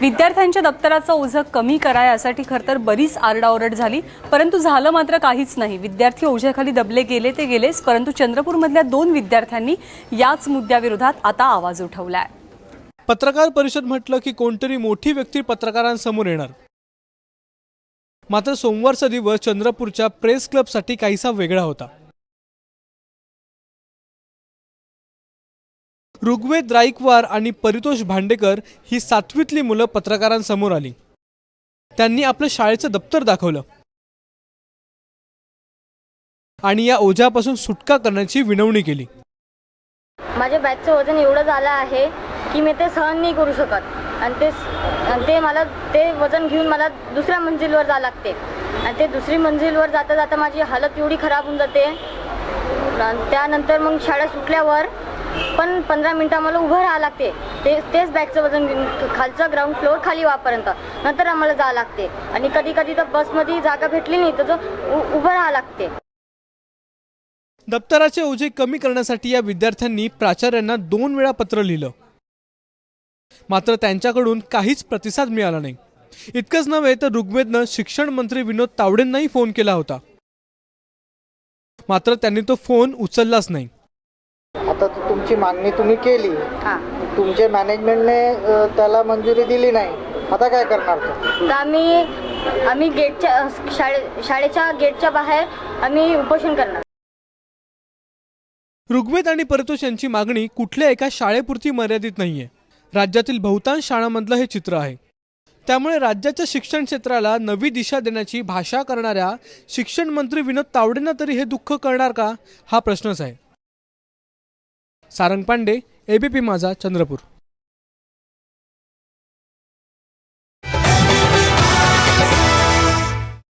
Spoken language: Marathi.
विद्यार्थ्यांच्या दप्तराचं ओझं कमी करा यासाठी खरं तर बरीच आरडाओरड झाली. परंतु झालं मात्र काहीच नाही. विद्यार्थी ओझ्याखाली दबले गेले ते गेलेच परंतु चंद्रपूरमधल्या दोन विद्यार्थ्यांनी याच मुद्द्याविरोधात आता आवाज उठवलाय. पत्रकार परिषद म्हटलं की कोणतरी मोठी व्यक्ती पत्रकारांसमोर येणार. मात्र सोमवारचा दिवस चंद्रपूरच्या प्रेस क्लबसाठी काहीसा वेगळा होता. ऋग्वेद राईकवार आणि परितोष भांडेकर ही सातवीतली मुलं पत्रकारांसमोर आली. त्यांनी आपलं शाळेचं दप्तर दाखवलं. आणि या ओझ्यापासून सुटका करण्याची विनवणी केली. माझ्या बॅगचं वजन एवढं झालं आहे की मी ते सहन नाही करू शकत. आणि ते आणि ते मला ते वजन घेऊन मला दुसऱ्या मंजिलवर जावं लागते. आणि ते दुसरी मंजिलवर जाता जाता माझी हालत एवढी खराब होऊन जाते. आणि त्यानंतर मग शाळा सुटल्यावर पण पंधरा मिनटं आम्हाला उभं राहावं लागते. ते तेच बॅगचं वजन खालचं ग्राउंड फ्लोअर खाली वापर्यंत नंतर आम्हाला जावं लागते. आणि कधी कधी तर बसमध्ये जागा भेटली नाही तर जो उ- उभं राहावं लागते. दप्तराचे ओझे कमी करण्यासाठी या विद्यार्थ्यांनी प्राचार्यांना दोन वेळा पत्र लिहिलं. मात्र त्यांच्याकडून काहीच प्रतिसाद मिळाला नाही. इतकंच नव्हे तर ऋग्वेदनं शिक्षण मंत्री विनोद तावडेंनाही फोन केला होता. मात्र त्यांनी तो फोन उचललाच नाही. आता तुमची मागणी तुम्ही केली. हां. तुमच्या मॅनेजमेंटने त्याला मंजुरी दिली नाही. आता काय करणार? तर आम्ही आम्ही गेटच्या शाळे शाळेच्या गेटच्या बाहेर आम्ही उपोषण करणार. ऋग्वेद आणि परितोष यांची मागणी कुठल्या एका शाळेपुरती मर्यादित नाहीये. राज्यातील बहुतांश शाळांमधलं हे चित्र आहे. त्यामुळे राज्याच्या शिक्षण क्षेत्राला नवी दिशा देण्याची भाषा करणाऱ्या शिक्षण मंत्री विनोद तावडेंना तरी हे दुःख कळणार का? हा प्रश्नच आहे. सारंग पांडे एबीपी माझा चंद्रपूर.